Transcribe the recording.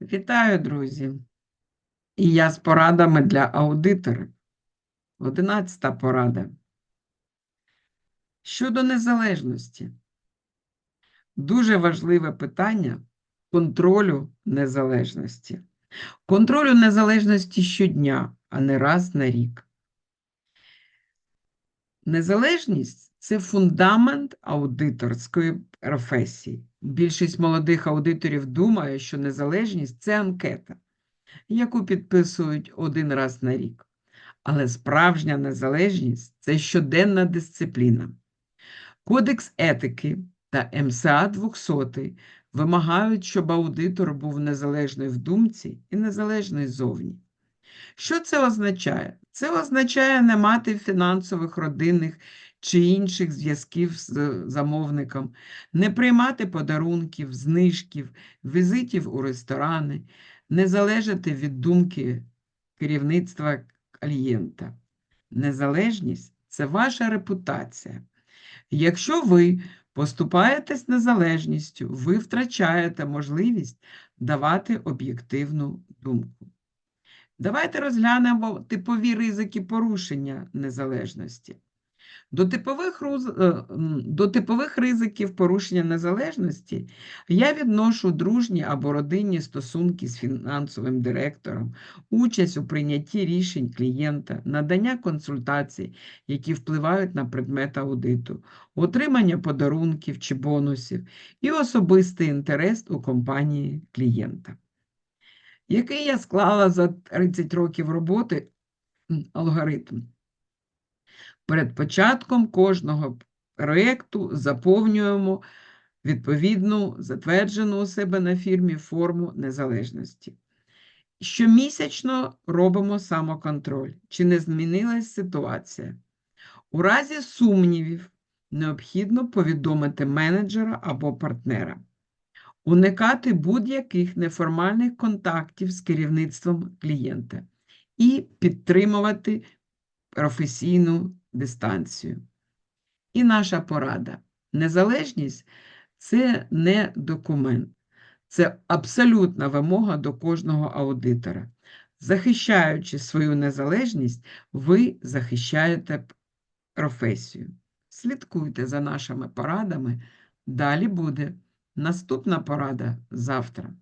Вітаю, друзі! І я з порадами для аудитора. Одинадцята порада. Щодо незалежності. Дуже важливе питання контролю незалежності. Контролю незалежності щодня, а не раз на рік. Незалежність це фундамент аудиторської професії. Більшість молодих аудиторів думає, що незалежність це анкета, яку підписують один раз на рік. Але справжня незалежність це щоденна дисципліна. Кодекс етики та МСА 200 вимагають, щоб аудитор був незалежний в думці і незалежний зовні. Що це означає? Це означає не мати фінансових, родинних чи інших зв'язків з замовником, не приймати подарунків, знижків, візитів у ресторани, не залежати від думки керівництва клієнта. Незалежність це ваша репутація. Якщо ви поступаєте з незалежністю, ви втрачаєте можливість давати об'єктивну думку. Давайте розглянемо типові ризики порушення незалежності. До типових, е, до типових ризиків порушення незалежності я відношу дружні або родинні стосунки з фінансовим директором, участь у прийнятті рішень клієнта, надання консультацій, які впливають на предмет аудиту, отримання подарунків чи бонусів і особистий інтерес у компанії клієнта який я склала за 30 років роботи алгоритм. Перед початком кожного проєкту заповнюємо відповідну затверджену у себе на фірмі форму незалежності. Щомісячно робимо самоконтроль, чи не змінилась ситуація. У разі сумнівів необхідно повідомити менеджера або партнера уникати будь-яких неформальних контактів з керівництвом клієнта і підтримувати професійну дистанцію. І наша порада. Незалежність це не документ, це абсолютна вимога до кожного аудитора. Захищаючи свою незалежність, ви захищаєте професію. Слідкуйте за нашими порадами. Далі буде. Наступна порада завтра.